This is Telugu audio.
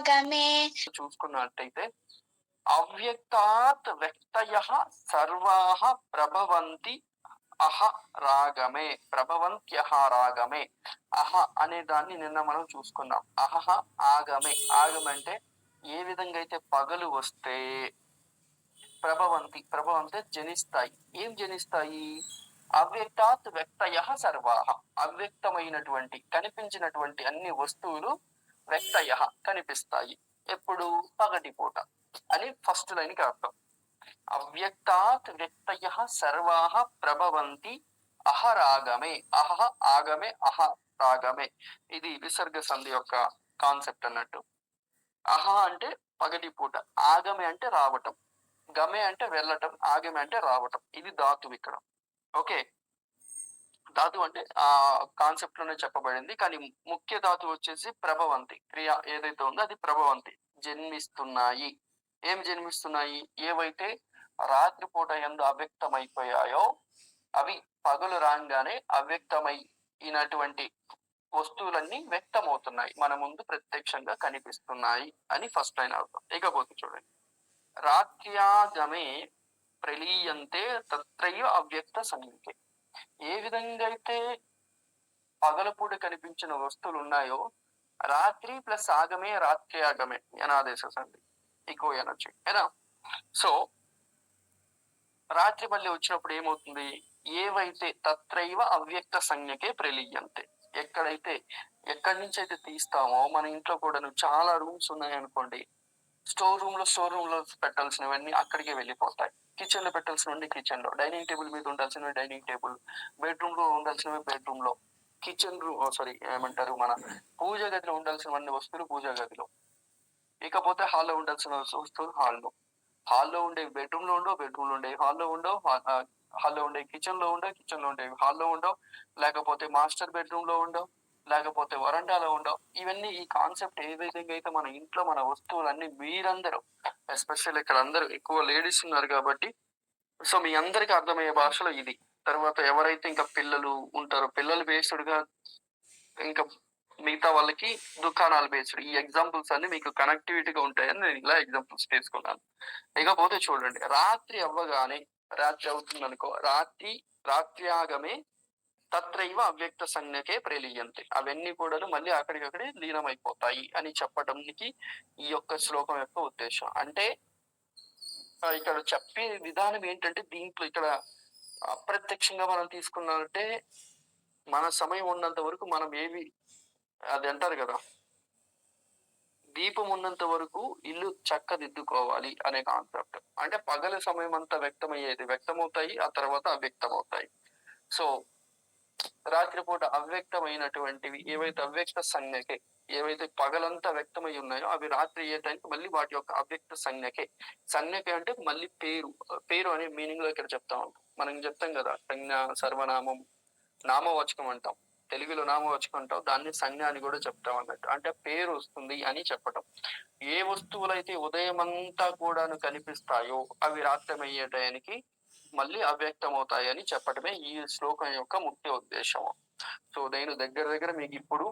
భాగమే చూసుకున్నట్టయితే అవ్యక్తాత్ వ్యక్తయ సర్వాహ ప్రభవంతి అహ రాగమే. ప్రభవంత్య రాగమే. అహ అనే దాన్ని నిన్న మనం చూసుకున్నాం. అహహ ఆగమే. ఆగమంటే ఏ విధంగా అయితే పగలు వస్తే ప్రభవంతి ప్రభవంతే జనిస్తాయి. ఏం జనిస్తాయి? అవ్యక్తాత్ వ్యక్తయ సర్వాహ అవ్యక్తమైనటువంటి కనిపించినటువంటి అన్ని వస్తువులు వ్యక్తయ కనిపిస్తాయి. ఎప్పుడు? పగటి పూట అని ఫస్ట్ లైన్కి అర్థం. అవ్యక్తాత్ వ్యక్తయ సర్వాహ ప్రభవంతి అహరాగమే. అహ ఆగమే అహ రాగమే. ఇది విసర్గ సంధి యొక్క కాన్సెప్ట్ అన్నట్టు. అహ అంటే పగటి పూట ఆగమే అంటే రావటం. గమే అంటే వెళ్ళటం ఆగమే అంటే రావటం. ఇది ధాతువు ఇక్కడ ఓకే? ధాతు అంటే ఆ కాన్సెప్ట్లోనే చెప్పబడింది. కానీ ముఖ్య ధాతు వచ్చేసి ప్రభవంతి. క్రియ ఏదైతే ఉందో అది ప్రభవంతి. జన్మిస్తున్నాయి. ఏం జన్మిస్తున్నాయి? ఏవైతే రాత్రిపూట ఎందు అవ్యక్తమైపోయాయో అవి పగలు రాగానే అవ్యక్తమైనటువంటి వస్తువులన్నీ వ్యక్తమవుతున్నాయి. మన ముందు ప్రత్యక్షంగా కనిపిస్తున్నాయి అని ఫస్ట్ లైన్ అర్థం. ఇకపోతే చూడండి. రాత్ర్యాగమే ప్రలీయంతే తత్రయ అవ్యక్త సంఖ్య ఏ విధంగా అయితే పగలపూట కనిపించిన వస్తువులు ఉన్నాయో రాత్రి ప్లస్ ఆగమే రాత్రి ఆగమే అనాదేశ సంధి. ఎక్కువ ఎనర్జీ ఏనా? సో రాత్రి మళ్ళీ వచ్చినప్పుడు ఏమవుతుంది? ఏవైతే తత్రైవ అవ్యక్త సంజ్ఞకే ప్రలీయంతే. ఎక్కడైతే ఎక్కడి నుంచి అయితే తీస్తామో మన ఇంట్లో కూడా చాలా రూమ్స్ ఉన్నాయనుకోండి స్టోర్ రూమ్లో స్టోర్ రూమ్లో పెట్టాల్సినవన్నీ అక్కడికే వెళ్ళిపోతాయి. కిచెన్లో పెట్టాల్సినవన్నీ కిచెన్లో. డైనింగ్ టేబుల్ మీద ఉండాల్సినవి డైనింగ్ టేబుల్ బెడ్రూమ్లో ఉండాల్సినవి బెడ్రూమ్లో. కిచెన్ రూమ్ సారీ ఏమంటారు మన పూజ గదిలో ఉండాల్సినవన్నీ వస్తువులు పూజ గదిలో. ఇకపోతే హాల్లో ఉండాల్సిన వస్తువులు హాల్లో హాల్లో ఉండే బెడ్రూమ్లో ఉండవు బెడ్రూమ్లో ఉండే హాల్లో ఉండవు హాల్లో ఉండే కిచెన్లో ఉండవు కిచెన్ uh, లో ఉండే హాల్లో ఉండవు. లేకపోతే మాస్టర్ బెడ్రూమ్లో ఉండవు. లేకపోతే వరండాలో ఉండవు. ఇవన్నీ ఈ కాన్సెప్ట్ ఏ విధంగా అయితే మన ఇంట్లో మన వస్తువులన్నీ మీరందరూ ఎస్పెషల్ ఇక్కడ అందరూ ఎక్కువ లేడీస్ ఉన్నారు కాబట్టి సో మీ అందరికి అర్థమయ్యే భాషలో ఇది. తర్వాత ఎవరైతే ఇంకా పిల్లలు ఉంటారో పిల్లలు బేస్డ్గా ఇంకా మిగతా వాళ్ళకి దుకాణాలు బేస్డ్. ఈ ఎగ్జాంపుల్స్ అన్ని మీకు కనెక్టివిటీగా ఉంటాయని నేను ఇలా ఎగ్జాంపుల్స్ తీసుకున్నాను. ఇకపోతే చూడండి రాత్రి అవ్వగానే రాత్రి అవుతుంది అనుకో రాత్రి రాత్రి ఆగమే తత్రైవ అవ్యక్త సంజ్ఞకే ప్రేలియంతే. అవన్నీ కూడా మళ్ళీ అక్కడికక్కడే లీనమైపోతాయి అని చెప్పడానికి ఈ యొక్క శ్లోకం యొక్క ఉద్దేశం. అంటే ఇక్కడ చెప్పే విధానం ఏంటంటే దీంట్లో ఇక్కడ అప్రత్యక్షంగా మనం తీసుకున్నామంటే మన సమయం ఉన్నంత వరకు మనం ఏవి అది అంటారు కదా దీపం ఉన్నంత వరకు ఇల్లు చక్కదిద్దుకోవాలి అనే కాన్సెప్ట్. అంటే పగల సమయం అంతా వ్యక్తమయ్యేది వ్యక్తమవుతాయి ఆ తర్వాత అవ్యక్తమవుతాయి. సో రాత్రిపూట అవ్యక్తమైనటువంటివి ఏవైతే అవ్యక్త సంజ్ఞకే ఏవైతే పగలంతా వ్యక్తమై ఉన్నాయో అవి రాత్రి అయ్యే టైంకి మళ్ళీ వాటి యొక్క అవ్యక్త సంజ్ఞకే. సంజ్ఞకే అంటే మళ్ళీ పేరు. పేరు అనే మీనింగ్లో ఇక్కడ చెప్తా. ఉంటాం మనం చెప్తాం కదా సంజ్ఞ సర్వనామం నామవాచకం అంటాం. తెలుగులో నామవాచకం అంటాం. దాన్ని సంజ్ఞ అని కూడా చెప్తాం అన్నట్టు. అంటే పేరు వస్తుంది అని చెప్పటం. ఏ వస్తువులైతే ఉదయం అంతా కూడాను కనిపిస్తాయో అవి రాత్రమయ్యే టయానికి మళ్ళీ అవ్యక్తం అవుతాయని చెప్పడమే ఈ శ్లోకం యొక్క ముఖ్య ఉద్దేశం సో నేను దగ్గర దగ్గర మీకు ఇప్పుడు